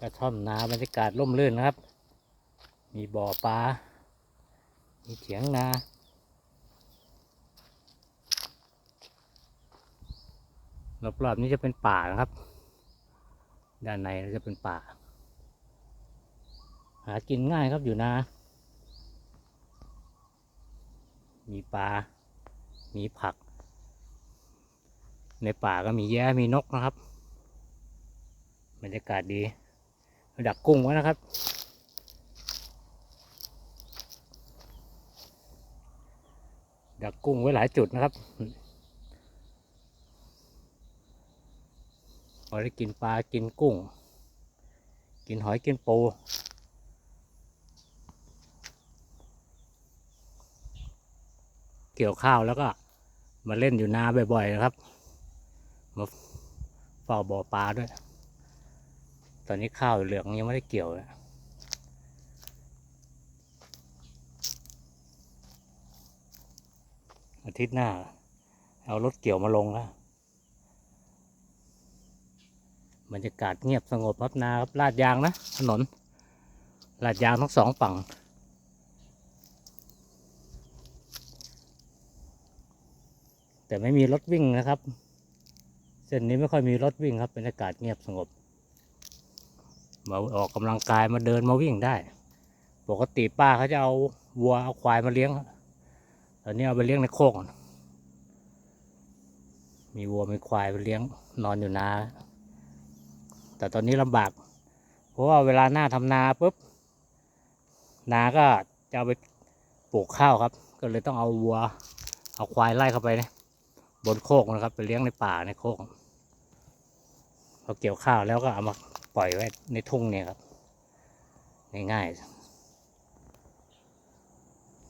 กระท่อมนาบรรยากาศร่มรื่นนะครับ มีบ่อปลา มีเถียงนา รอบๆนี้จะเป็นป่านะครับ ด้านในจะเป็นป่า หากินง่ายครับอยู่นา มีปลา มีผัก ในป่าก็มีแย้มีนกนะครับ บรรยากาศดี ดักกุ้งไว้นะครับ ดักกุ้งไว้หลายจุดนะครับพอได้กินปลากินกุ้ง กินหอยกินปูเกี่ยวข้าวแล้วก็มาเล่นอยู่นาบ่อยๆนะครับ มาเฝ้าบ่อปลาด้วย ตอนนี้ข้าวเหลืองยังไม่ได้เกี่ยวเลยอาทิตย์หน้า เอารถเกี่ยวมาลงแล้วบรรยากาศเงียบสงบครับนาครับลาดยางนะ ถนนลาดยางทั้งสองฝั่งแต่ไม่มีรถวิ่งนะครับ เส้นนี้ไม่ค่อยมีรถวิ่งครับบรรยากาศเงียบสงบ มาออกกำลังกายมาเดินมาวิ่งได้ ปกติป้าเขาจะเอาวัวเอาควายมาเลี้ยงตอนนี้เอาไปเลี้ยงในโคกมีวัวมีควายไปเลี้ยงนอนอยู่นา แต่ตอนนี้ลำบาก เพราะว่าเวลาหน้าทำนาปุ๊บนาก็จะเอาไปปลูกข้าวครับ ก็เลยต้องเอาวัว เอาควายไล่เข้าไปนะบนโคกนะครับ ไปเลี้ยงในป่าในโคกพอเกี่ยวข้าวแล้วก็เอามา ปล่อยไว้ในทุ่งเนี่ยครับง่ายๆ